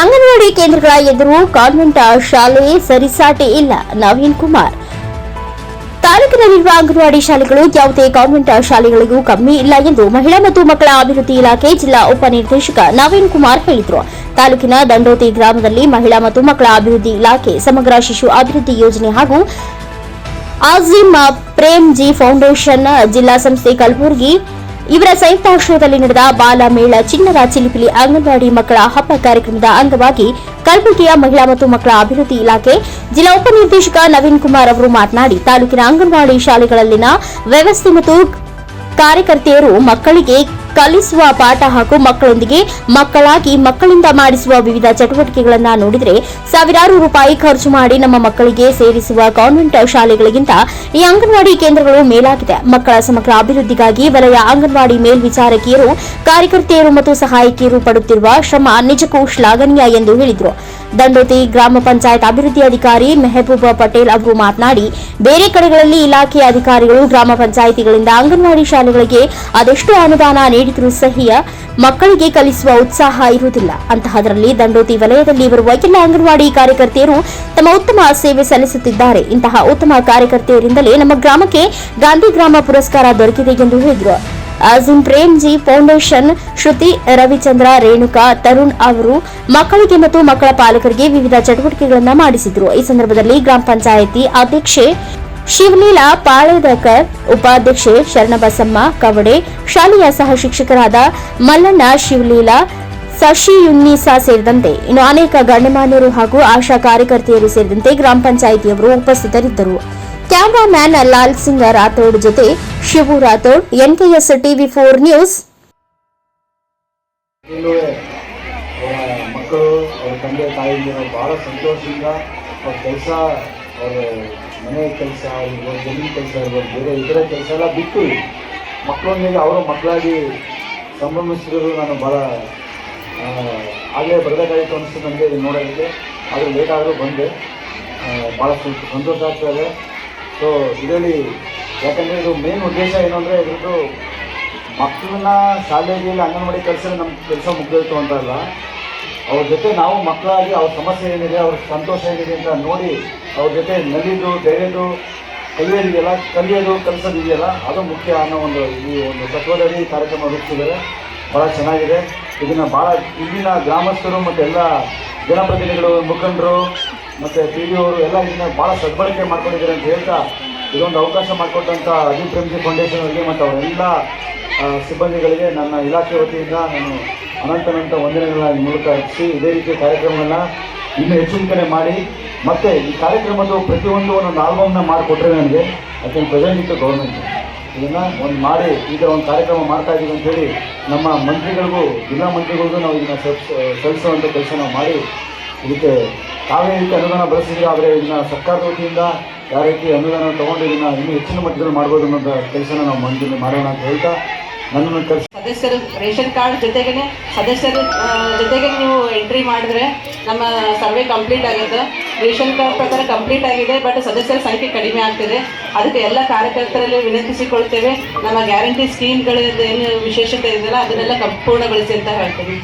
ಅಂಗನವಾಡಿ ಕೇಂದ್ರಗಳ ಎದುರು ಕಾನ್ವೆಂಟ್ ಶಾಲೆ ಸರಿಸಾಟಿ ಇಲ್ಲ. ನವೀನ್ ಕುಮಾರ್. ತಾಲೂಕಿನಲ್ಲಿರುವ ಅಂಗನವಾಡಿ ಶಾಲೆಗಳು ಯಾವುದೇ ಕಾನ್ವೆಂಟ್ ಶಾಲೆಗಳಿಗೂ ಕಮ್ಮಿ ಇಲ್ಲ ಎಂದು ಮಹಿಳಾ ಮತ್ತು ಮಕ್ಕಳ ಅಭಿವೃದ್ಧಿ ಇಲಾಖೆ ಜಿಲ್ಲಾ ಉಪನಿರ್ದೇಶಕ ನವೀನ್ ಕುಮಾರ್ ಹೇಳಿದರು. ತಾಲೂಕಿನ ದಂಡೋತಿ ಗ್ರಾಮದಲ್ಲಿ ಮಹಿಳಾ ಮತ್ತು ಮಕ್ಕಳ ಅಭಿವೃದ್ಧಿ ಇಲಾಖೆ, ಸಮಗ್ರ ಶಿಶು ಅಭಿವೃದ್ಧಿ ಯೋಜನೆ ಹಾಗೂ ಆಜಿಮ್ ಪ್ರೇಮ್ ಜಿ ಫೌಂಡೇಶನ್ ಜಿಲ್ಲಾ ಸಂಸ್ಥೆ ಕಲಬುರಗಿ ಇವರ ಸಂಯುಕ್ತಾಶ್ರಯದಲ್ಲಿ ನಡೆದ ಬಾಲ ಮೇಳ, ಚಿಣ್ಣರ ಚಿಲಿಪಿಲಿ ಅಂಗನವಾಡಿ ಮಕ್ಕಳ ಹಬ್ಬ ಕಾರ್ಯಕ್ರಮದ ಅಂಗವಾಗಿ ಕಲಬುರಗಿಯ ಮಹಿಳಾ ಮತ್ತು ಮಕ್ಕಳ ಅಭಿವೃದ್ಧಿ ಇಲಾಖೆ ಜಿಲ್ಲಾ ಉಪನಿರ್ದೇಶಕ ನವೀನ್ ಕುಮಾರ್ ಅವರು ಮಾತನಾಡಿ, ತಾಲೂಕಿನ ಅಂಗನವಾಡಿ ಶಾಲೆಗಳಲ್ಲಿನ ವ್ಯವಸ್ಥೆ ಮತ್ತು ಕಾರ್ಯಕರ್ತೆಯರು ಮಕ್ಕಳಿಗೆ ಕಲಿಸುವ ಪಾಠ ಹಾಗೂ ಮಕ್ಕಳೊಂದಿಗೆ ಮಕ್ಕಳಾಗಿ ಮಕ್ಕಳಿಂದ ಮಾಡಿಸುವ ವಿವಿಧ ಚಟುವಟಿಕೆಗಳನ್ನು ನೋಡಿದರೆ ಸಾವಿರಾರು ರೂಪಾಯಿ ಖರ್ಚು ಮಾಡಿ ನಮ್ಮ ಮಕ್ಕಳಿಗೆ ಸೇರಿಸುವ ಕಾನ್ವೆಂಟ್ ಶಾಲೆಗಳಿಗಿಂತ ಈ ಅಂಗನವಾಡಿ ಕೇಂದ್ರಗಳು ಮೇಲಾಗಿದೆ. ಮಕ್ಕಳ ಸಮಗ್ರ ಅಭಿವೃದ್ಧಿಗಾಗಿ ವಲಯ ಅಂಗನವಾಡಿ ಮೇಲ್ವಿಚಾರಕಿಯರು, ಕಾರ್ಯಕರ್ತೆಯರು ಮತ್ತು ಸಹಾಯಕಿಯರು ಪಡುತ್ತಿರುವ ಶ್ರಮ ನಿಜಕ್ಕೂ ಶ್ಲಾಘನೀಯ ಎಂದು ಹೇಳಿದರು. ದಂಡೋತಿ ಗ್ರಾಮ ಪಂಚಾಯತ್ ಅಭಿವೃದ್ಧಿ ಅಧಿಕಾರಿ ಮೆಹಬೂಬ ಪಟೇಲ್ ಅವರು ಮಾತನಾಡಿ, ಬೇರೆ ಕಡೆಗಳಲ್ಲಿ ಇಲಾಖೆಯ ಅಧಿಕಾರಿಗಳು ಗ್ರಾಮ ಪಂಚಾಯಿತಿಗಳಿಂದ ಅಂಗನವಾಡಿ ಶಾಲೆಗಳಿಗೆ ಅದೆಷ್ಟು ಅನುದಾನ ನೀಡಿದರೂ ಸಹಿಯ ಮಕ್ಕಳಿಗೆ ಕಲಿಸುವ ಉತ್ಸಾಹ ಇರುವುದಿಲ್ಲ. ಅಂತಹದರಲ್ಲಿ ದಂಡೋತಿ ವಲಯದಲ್ಲಿ ಬರುವ ಎಲ್ಲ ಅಂಗನವಾಡಿ ಕಾರ್ಯಕರ್ತೆಯರು ತಮ್ಮ ಉತ್ತಮ ಸೇವೆ ಸಲ್ಲಿಸುತ್ತಿದ್ದಾರೆ. ಇಂತಹ ಉತ್ತಮ ಕಾರ್ಯಕರ್ತೆಯರಿಂದಲೇ ನಮ್ಮ ಗ್ರಾಮಕ್ಕೆ ಗಾಂಧಿ ಗ್ರಾಮ ಪುರಸ್ಕಾರ ದೊರಕಿದೆ ಎಂದು ಹೇಳಿದರು. ಅಜಿಂ ಪ್ರೇಮ್ಜಿ ಫೌಂಡೇಶನ್ ಶ್ರುತಿ ರವಿಚಂದ್ರ ರೇಣುಕಾ ತರುಣ್ ಅವರು ಮಕ್ಕಳಿಗೆ ಮತ್ತು ಮಕ್ಕಳ ಪಾಲಕರಿಗೆ ವಿವಿಧ ಚಟುವಟಿಕೆಗಳನ್ನು ಮಾಡಿಸಿದರು. ಈ ಸಂದರ್ಭದಲ್ಲಿ ಗ್ರಾಮ ಪಂಚಾಯಿತಿ ಅಧ್ಯಕ್ಷೆ ಶಿವಲೀಲಾ ಪಾಳೇದಕರ್, ಉಪಾಧ್ಯಕ್ಷೆ ಶರಣಬಸಮ್ಮ ಕವಡೆ, ಶಾಲೆಯ ಸಹ ಶಿಕ್ಷಕರಾದ ಮಲ್ಲಣ್ಣ ಶಿವಲೀಲಾ ಸಶಿಯುನ್ನೀಸಾ ಸೇರಿದಂತೆ ಇನ್ನು ಅನೇಕ ಗಣ್ಯಮಾನ್ಯರು ಹಾಗೂ ಆಶಾ ಕಾರ್ಯಕರ್ತೆಯರು ಸೇರಿದಂತೆ ಗ್ರಾಮ ಪಂಚಾಯಿತಿಯವರು ಉಪಸ್ಥಿತರಿದ್ದರು. ಕ್ಯಾಮರಾಮ್ಯಾನ್ ಲಾಲ್ ಸಿಂಗ್ ರಾಥೋಡ್ ಜೊತೆ Shivu Rathod, NKS TV four news. ಮಕ್ಕಳು, ಅವರ ತಂದೆ, ತಾಯಿ ಬಹಳ ಸಂತೋಷದಿಂದ ಕೆಲಸ ಮನೆ ಕೆಲಸ ಆಗಿರ್ಬೋದು ಜಮೀನು ಕೆಲಸ ಇರ್ಬೋದು ಬೇರೆ ಇತರ ಕೆಲಸ ಎಲ್ಲ ಬಿಟ್ಟು ಮಕ್ಕಳೊಂದಿಗೆ ಅವರ ಮಕ್ಕಳಾಗಿ ಸಂಭ್ರಮಿಸಿದ್ರು ನಾನು ಭಾಳ ಆಗಲೇ ಬರಬೇಕಾಗಿತ್ತು ಅನಿಸ್ತು ನನಗೆ ಇದು ನೋಡೋದಕ್ಕೆ. ಆದರೆ ಲೇಟ್ ಆದರೂ ಬಂದೆ. ಭಾಳ ಸಂತೋಷ ಆಗ್ತಾ ಇದೆ. ಸೊ ಇದರಲ್ಲಿ ಯಾಕಂದರೆ ಇದು ಮೇನ್ ಉದ್ದೇಶ ಏನು ಅಂದರೆ ಇದ್ರದ್ದು ಮಕ್ಕಳನ್ನ ಶಾಲೆಗೆ ಇಲ್ಲ ಅಂಗನವಾಡಿ ಕೆಲಸ ನಮ್ಮ ಕೆಲಸ ಮುಗ್ದೋಯ್ತು ಅಂತ ಅಲ್ಲ. ಅವ್ರ ಜೊತೆ ನಾವು ಮಕ್ಕಳಾಗಿ, ಅವ್ರ ಸಮಸ್ಯೆ ಏನಿದೆ, ಅವ್ರ ಸಂತೋಷ ಏನಿದೆ ಅಂತ ನೋಡಿ ಅವ್ರ ಜೊತೆ ನಲಿದು ಬೆಳೆದು ಕಲಿಯೋದಿದೆಯಲ್ಲ ಕಲಿಯೋದು, ಕಲಿಸೋದಿದೆಯಲ್ಲ, ಅದು ಮುಖ್ಯ ಅನ್ನೋ ಒಂದು ಈ ಒಂದು ತತ್ವದಡಿ ಕಾರ್ಯಕ್ರಮ ರೂಪಿಸಿದ್ದಾರೆ. ಭಾಳ ಚೆನ್ನಾಗಿದೆ. ಇದನ್ನು ಭಾಳ ಇಲ್ಲಿನ ಗ್ರಾಮಸ್ಥರು ಮತ್ತು ಎಲ್ಲ ಜನಪ್ರತಿನಿಧಿಗಳು, ಮುಖಂಡರು ಮತ್ತು ಪಿ ಡಿ ಅವರು ಎಲ್ಲ ಇದನ್ನ ಭಾಳ ಸದ್ಬಳಕೆ ಮಾಡ್ಕೊಂಡಿದ್ದಾರೆ ಅಂತ ಹೇಳ್ತಾ ಇದೊಂದು ಅವಕಾಶ ಮಾಡಿಕೊಟ್ಟಂಥ ಅಜಿತ್ ಪ್ರೇಮ್ಜಿ ಫೌಂಡೇಶನ್ ಅವರಿಗೆ ಮತ್ತು ಅವರೆಲ್ಲ ಸಿಬ್ಬಂದಿಗಳಿಗೆ ನನ್ನ ಇಲಾಖೆ ವತಿಯಿಂದ ನಾನು ಅನಂತನಂತ ವಂದನೆಗಳನ್ನ ಈ ಮೂಲಕ ಅರ್ಪಿಸಿ ಇದೇ ರೀತಿಯ ಕಾರ್ಯಕ್ರಮಗಳನ್ನ ಇನ್ನೂ ಹೆಚ್ಚಿನ ಕಡೆ ಮಾಡಿ, ಮತ್ತು ಈ ಕಾರ್ಯಕ್ರಮದ ಪ್ರತಿಯೊಂದು ಒಂದೊಂದು ಆಲ್ಬಮ್ನ ಮಾಡಿಕೊಟ್ರೆ ನನಗೆ ಅದನ್ನು ಪ್ರೆಸೆಂಟ್ ಇತ್ತು ಗೌರ್ಮೆಂಟ್ ಇದನ್ನು ಒಂದು ಮಾಡಿ, ಈಗ ಒಂದು ಕಾರ್ಯಕ್ರಮ ಮಾಡ್ತಾ ಇದ್ದೀವಿ ಅಂತೇಳಿ ನಮ್ಮ ಮಂತ್ರಿಗಳಿಗೂ, ಜಿಲ್ಲಾ ಮಂತ್ರಿಗಳಿಗೂ ನಾವು ಇದನ್ನು ಸಲ್ಲಿಸುವಂಥ ಕೆಲಸ ನಾವು ಮಾಡಿ ಇದಕ್ಕೆ ತಾವೇ ರೀತಿ ಅನುದಾನ ಬಳಸಿದ್ರೆ ಆದರೆ ಇದನ್ನ ಸರ್ಕಾರದ ವತಿಯಿಂದ ಯಾವ ರೀತಿ ಅನುದಾನ ತೊಗೊಂಡು ಇದನ್ನು ಇನ್ನೂ ಹೆಚ್ಚಿನ ಮಟ್ಟದಲ್ಲಿ ಮಾಡ್ಬೋದು ಅನ್ನೋದು ಕೆಲಸನ ನಾವು ಮಂಜೂರು ಮಾಡೋಣ ಅಂತ ಹೇಳ್ತಾ ಸದಸ್ಯರು ರೇಷನ್ ಕಾರ್ಡ್ ಜೊತೆಗೇನೆ, ಸದಸ್ಯರು ಜೊತೆಗೆ ನೀವು ಎಂಟ್ರಿ ಮಾಡಿದ್ರೆ ನಮ್ಮ ಸರ್ವೆ ಕಂಪ್ಲೀಟ್ ಆಗುತ್ತೆ. ರೇಷನ್ ಕಾರ್ಡ್ ಪ್ರಕಾರ ಕಂಪ್ಲೀಟ್ ಆಗಿದೆ ಬಟ್ ಸದಸ್ಯರ ಸಂಖ್ಯೆ ಕಡಿಮೆ ಆಗ್ತಿದೆ. ಅದಕ್ಕೆ ಎಲ್ಲ ಕಾರ್ಯಕರ್ತರಲ್ಲಿ ವಿನಂತಿಸಿಕೊಳ್ತೇವೆ. ನಮ್ಮ ಗ್ಯಾರಂಟಿ ಸ್ಕೀಮ್ಗಳ ಏನು ವಿಶೇಷತೆ ಇದೆಯಲ್ಲ, ಅದನ್ನೆಲ್ಲ ಸಂಪೂರ್ಣಗೊಳಿಸಿ ಅಂತ ಹೇಳ್ತೀನಿ.